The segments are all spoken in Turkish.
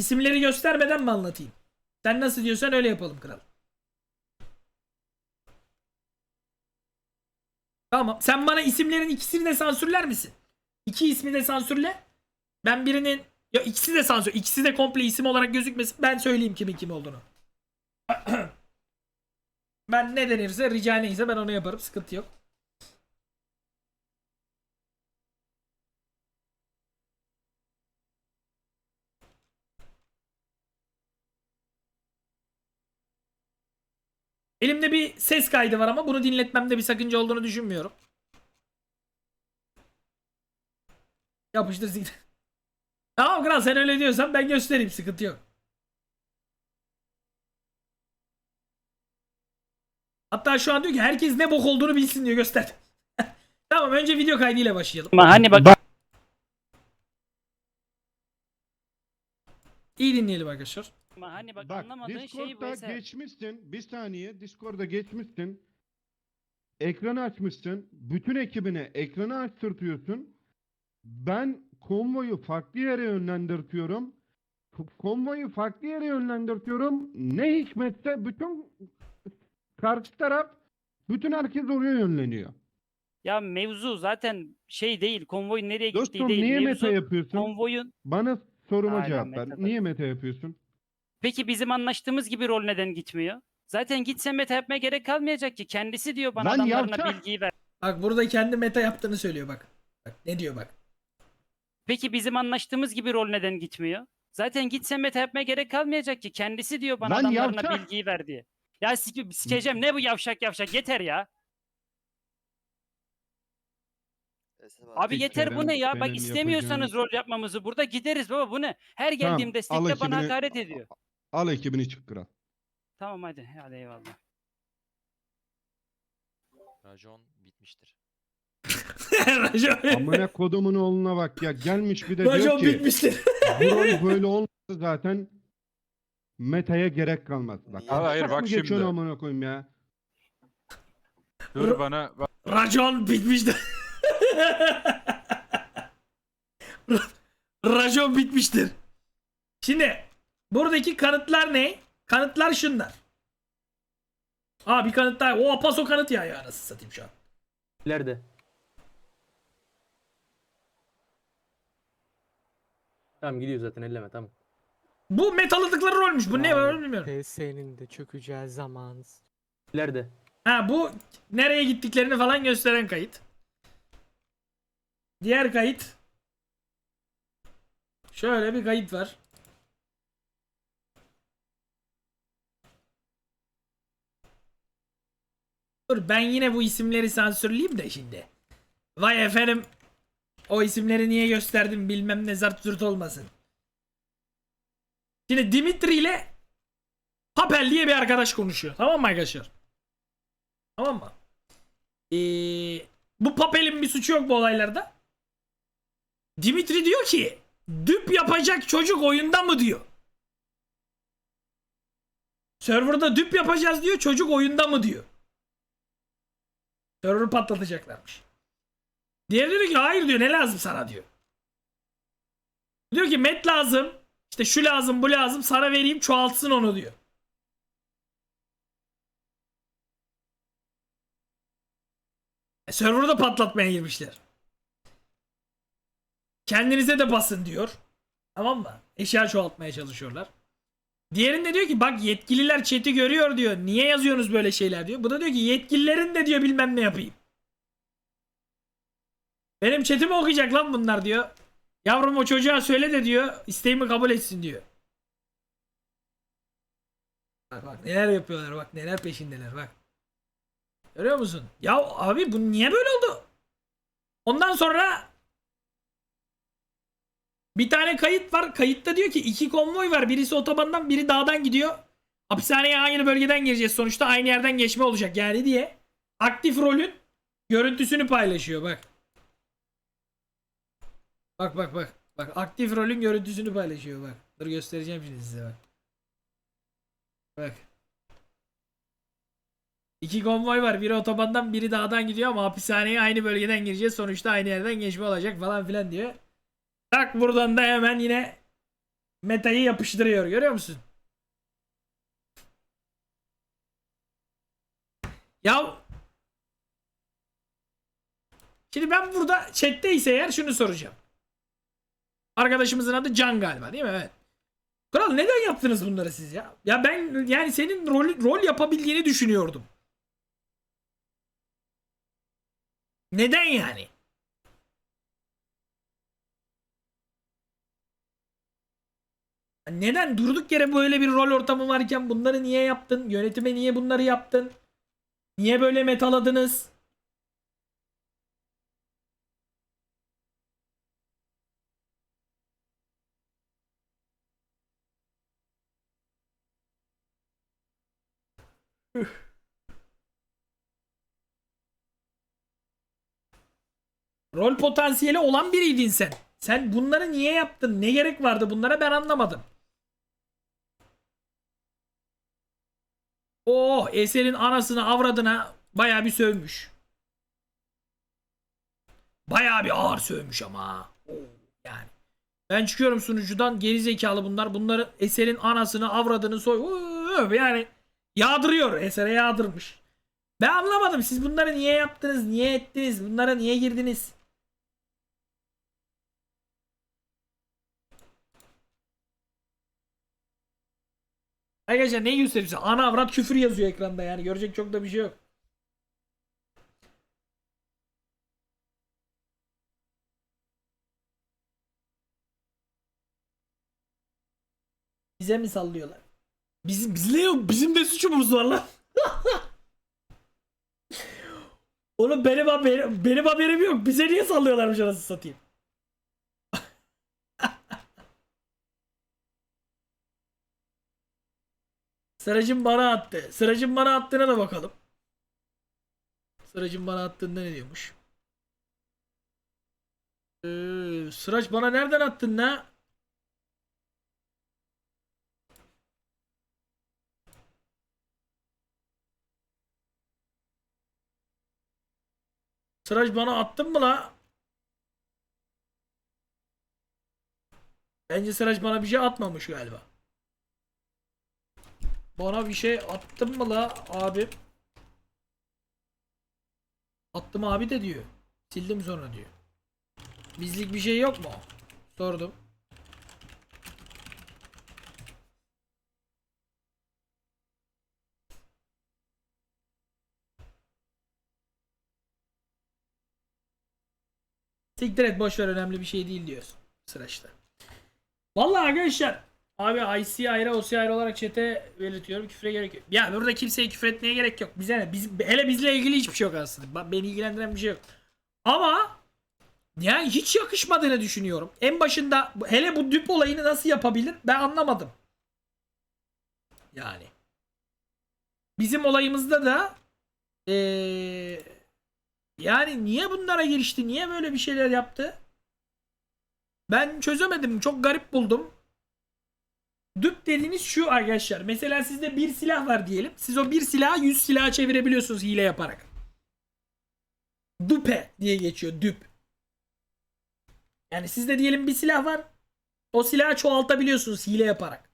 İsimleri göstermeden mi anlatayım? Sen nasıl diyorsan öyle yapalım kral. Tamam. Sen bana isimlerin ikisini de sansürler misin? İki ismi de sansürle. Ben birinin ya ikisi de sansür. İkisi de komple isim olarak gözükmesin. Ben söyleyeyim kimin kim olduğunu. ben ne denirse rica neyse ben onu yaparım. Sıkıntı yok. Elimde bir ses kaydı var ama bunu dinletmemde bir sakınca olduğunu düşünmüyorum. Yapıştır siktir. Tamam kral sen öyle diyorsan ben göstereyim sıkıntı yok. Hatta şu an diyor ki herkes ne bok olduğunu bilsin diyor göster. tamam önce video kaydıyla başlayalım. Ama hani bak İyi dinleyelim arkadaşlar. Ama hani bak, Bak anlamadığın şey bu Discord'da geçmişsin. Bir saniye Discord'da geçmişsin. Ekranı açmışsın. Bütün ekibine ekranı açtırtıyorsun. Ben konvoyu farklı yere yönlendirtiyorum. Konvoyu farklı yere yönlendirtiyorum. Ne hikmetse bütün karşı taraf bütün herkes oraya yönleniyor. Ya mevzu zaten şey değil. Konvoyun nereye gittiği Dostum değil. niye mevzu meta yapıyorsun? konvoyun Bana soruma Aynen, cevap ver. meta Niye meta yapıyorsun? Peki bizim anlaştığımız gibi rol neden gitmiyor? Zaten gitse meta yapmaya gerek kalmayacak ki. Kendisi diyor bana Lan adamlarına yavşak! bilgiyi ver. Bak burada kendi meta yaptığını söylüyor bak. Bak ne diyor bak. Peki bizim anlaştığımız gibi rol neden gitmiyor? Zaten gitse meta yapmaya gerek kalmayacak ki. Kendisi diyor bana Lan adamlarına yavşak! bilgiyi ver diye. Ya sike- sikeceğim ne bu yavşak yavşak yeter ya. Abi Peki, yeter bu benim- ne ya? Bak benim istemiyorsanız yapacağım- rol yapmamızı burada gideriz baba bu ne? Her Tamam, geldiğim al destekte bana ekibini- hakaret ediyor. Al ekibini çık kral. Tamam hadi hadi eyvallah. Racon bitmiştir. Amına kodumun oğluna bak ya gelmiş bir de diyor ki bitmiştir. bu rol böyle olmasa zaten metaya gerek kalmaz. Bak, Niye? Hayır, bak bak geçiyorsun şimdi. amına koyayım ya. Dur bana bak, Racon bitmiştir. Ra- Racon bitmiştir. Şimdi buradaki kanıtlar ne? Kanıtlar şunlar. Aa bir kanıt daha. O paso kanıt ya ya nasıl satayım şu an. İleride. Tamam gidiyor zaten elleme tamam. Bu metaladıkları rolmüş. Bu ne var bilmiyorum. PS'nin de çökeceği zaman. İleride. Ha bu nereye gittiklerini falan gösteren kayıt. Diğer kayıt. Şöyle bir kayıt var. Dur ben yine bu isimleri sansürleyeyim de şimdi. Vay efendim. O isimleri niye gösterdim bilmem ne zart zurt olmasın. Şimdi Dimitri ile Papel diye bir arkadaş konuşuyor. Tamam mı arkadaşlar? Tamam mı? Ee, bu Papel'in bir suçu yok bu olaylarda. Dimitri diyor ki düp yapacak çocuk oyunda mı diyor. Serverda düp yapacağız diyor çocuk oyunda mı diyor. Server'ı patlatacaklarmış. Diğeri diyor ki hayır diyor ne lazım sana diyor. Diyor ki met lazım. işte şu lazım bu lazım sana vereyim çoğaltsın onu diyor. E, server'ı da patlatmaya girmişler. Kendinize de basın diyor. Tamam mı? Eşya çoğaltmaya çalışıyorlar. Diğerinde diyor ki bak yetkililer chat'i görüyor diyor. Niye yazıyorsunuz böyle şeyler diyor. Bu da diyor ki yetkililerin de diyor bilmem ne yapayım. Benim chat'imi okuyacak lan bunlar diyor. Yavrum o çocuğa söyle de diyor isteğimi kabul etsin diyor. Bak bak neler yapıyorlar bak neler peşindeler bak. Görüyor musun? Ya abi bu niye böyle oldu? Ondan sonra bir tane kayıt var. Kayıtta diyor ki iki konvoy var. Birisi otobandan biri dağdan gidiyor. Hapishaneye aynı bölgeden gireceğiz. Sonuçta aynı yerden geçme olacak yani diye. Aktif rolün görüntüsünü paylaşıyor bak. Bak bak bak. Bak aktif rolün görüntüsünü paylaşıyor bak. Dur göstereceğim şimdi size bak. Bak. İki konvoy var. Biri otobandan biri dağdan gidiyor ama hapishaneye aynı bölgeden gireceğiz. Sonuçta aynı yerden geçme olacak falan filan diyor. Tak buradan da hemen yine metayı yapıştırıyor görüyor musun? Ya Şimdi ben burada chatteyse eğer şunu soracağım. Arkadaşımızın adı Can galiba değil mi? Evet. Kral neden yaptınız bunları siz ya? Ya ben yani senin rol, rol yapabildiğini düşünüyordum. Neden yani? Neden durduk yere böyle bir rol ortamı varken bunları niye yaptın? Yönetime niye bunları yaptın? Niye böyle metaladınız? Rol potansiyeli olan biriydin sen. Sen bunları niye yaptın? Ne gerek vardı bunlara ben anlamadım. Oh eserin anasını avradına baya bir sövmüş. Baya bir ağır sövmüş ama. Oo, yani. Ben çıkıyorum sunucudan geri zekalı bunlar. Bunların eserin anasını avradını soy. Yani yağdırıyor. Esere yağdırmış. Ben anlamadım. Siz bunları niye yaptınız? Niye ettiniz? Bunlara niye girdiniz? Arkadaşlar ne gösterisi? Ana avrat küfür yazıyor ekranda yani. Görecek çok da bir şey yok. Bize mi sallıyorlar? Bizim bizle yok. Bizim de suçumuz var lan. Oğlum benim haberim, benim haberim yok. Bize niye sallıyorlarmış anasını satayım? Sıracım bana attı. Sıracım bana attığına da bakalım. Sıracım bana attığında ne diyormuş? Ee, Sıraç bana nereden attın ne? Sıraç bana attın mı la? Bence Sıraç bana bir şey atmamış galiba. Bana bir şey attın mı la abi? Attım abi de diyor. Sildim sonra diyor. Bizlik bir şey yok mu? Sordum. Siktir et boş ver önemli bir şey değil diyorsun sıraçta. Vallahi arkadaşlar abi IC ayrı OC ayrı olarak chat'e belirtiyorum küfre gerek yok. Ya burada kimseye küfür etmeye gerek yok. Bize ne? Biz, hele bizle ilgili hiçbir şey yok aslında. Beni ilgilendiren bir şey yok. Ama yani hiç yakışmadığını düşünüyorum. En başında hele bu düp olayını nasıl yapabilir ben anlamadım. Yani. Bizim olayımızda da eee yani niye bunlara girişti? Niye böyle bir şeyler yaptı? Ben çözemedim. Çok garip buldum. Düp dediğiniz şu arkadaşlar. Mesela sizde bir silah var diyelim. Siz o bir silahı 100 silaha çevirebiliyorsunuz hile yaparak. Dupe diye geçiyor. Düp. Yani sizde diyelim bir silah var. O silahı çoğaltabiliyorsunuz hile yaparak.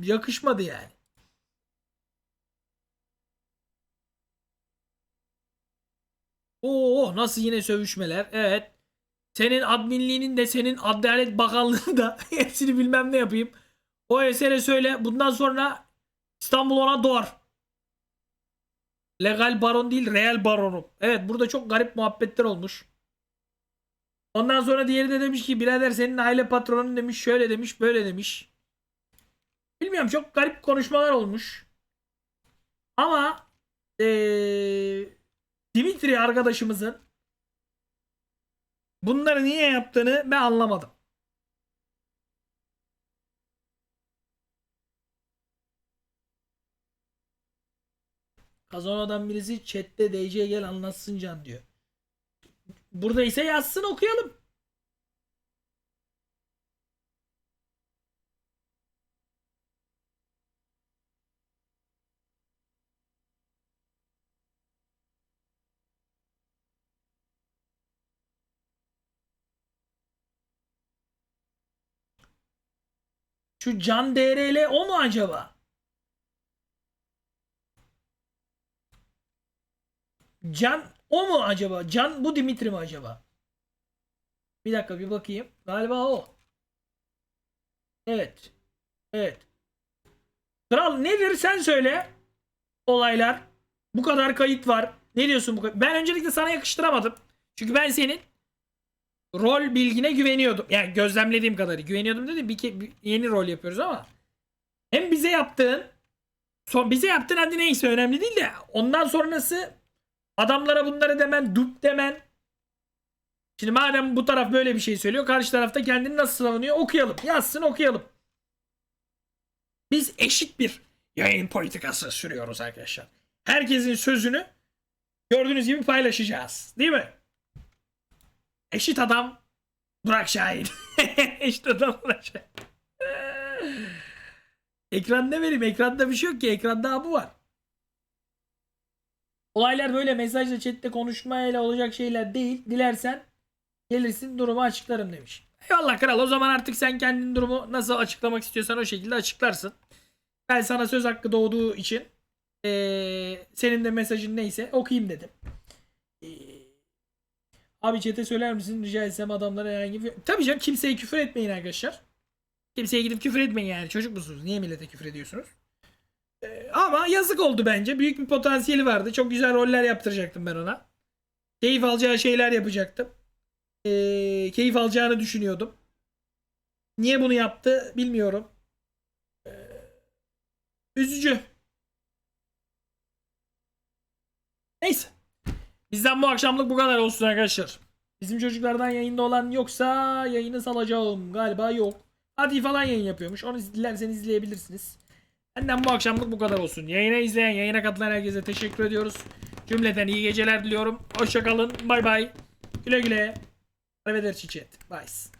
Yakışmadı yani. Oo nasıl yine sövüşmeler. Evet. Senin adminliğinin de senin Adalet Bakanlığı'nın da hepsini bilmem ne yapayım. O esere söyle bundan sonra İstanbul ona doğar. Legal baron değil real baronum. Evet burada çok garip muhabbetler olmuş. Ondan sonra diğeri de demiş ki birader senin aile patronun demiş şöyle demiş böyle demiş. Bilmiyorum çok garip konuşmalar olmuş. Ama eee Dimitri arkadaşımızın bunları niye yaptığını ben anlamadım. Kazano'dan birisi chatte DC gel anlatsın can diyor. Burada ise yazsın okuyalım. Şu Can DRL o mu acaba? Can o mu acaba? Can bu Dimitri mi acaba? Bir dakika bir bakayım. Galiba o. Evet. Evet. Kral nedir sen söyle. Olaylar. Bu kadar kayıt var. Ne diyorsun bu kadar? Ben öncelikle sana yakıştıramadım. Çünkü ben senin rol bilgine güveniyordum. Yani gözlemlediğim kadarıyla güveniyordum dedim. Bir, ke- bir yeni rol yapıyoruz ama hem bize yaptığın son bize yaptığın hadi neyse önemli değil de ondan sonrası adamlara bunları demen, dup demen. Şimdi madem bu taraf böyle bir şey söylüyor, karşı tarafta kendini nasıl savunuyor okuyalım. Yazsın okuyalım. Biz eşit bir yayın politikası sürüyoruz arkadaşlar. Herkesin sözünü gördüğünüz gibi paylaşacağız. Değil mi? Eşit adam Burak Şahin. eşit adam Burak Şahin. Ekranda vereyim. Ekranda bir şey yok ki. Ekranda bu var. Olaylar böyle mesajla chatte konuşmayla olacak şeyler değil. Dilersen gelirsin durumu açıklarım demiş. Eyvallah kral o zaman artık sen kendin durumu nasıl açıklamak istiyorsan o şekilde açıklarsın. Ben sana söz hakkı doğduğu için eee, senin de mesajın neyse okuyayım dedim. Eee, abi chat'e söyler misin rica etsem adamlara herhangi bir... Tabii canım kimseye küfür etmeyin arkadaşlar. Kimseye gidip küfür etmeyin yani çocuk musunuz? Niye millete küfür ediyorsunuz? Eee, ama yazık oldu bence. Büyük bir potansiyeli vardı. Çok güzel roller yaptıracaktım ben ona. Keyif alacağı şeyler yapacaktım. Eee, keyif alacağını düşünüyordum. Niye bunu yaptı bilmiyorum. Üzücü. Neyse. Bizden bu akşamlık bu kadar olsun arkadaşlar. Bizim çocuklardan yayında olan yoksa yayını salacağım. Galiba yok. Hadi falan yayın yapıyormuş. Onu dilerseniz izleyebilirsiniz. Benden bu akşamlık bu kadar olsun. Yayına izleyen, yayına katılan herkese teşekkür ediyoruz. Cümleten iyi geceler diliyorum. Hoşçakalın. Bay bay. Güle güle. Arrivederci chat. Bye.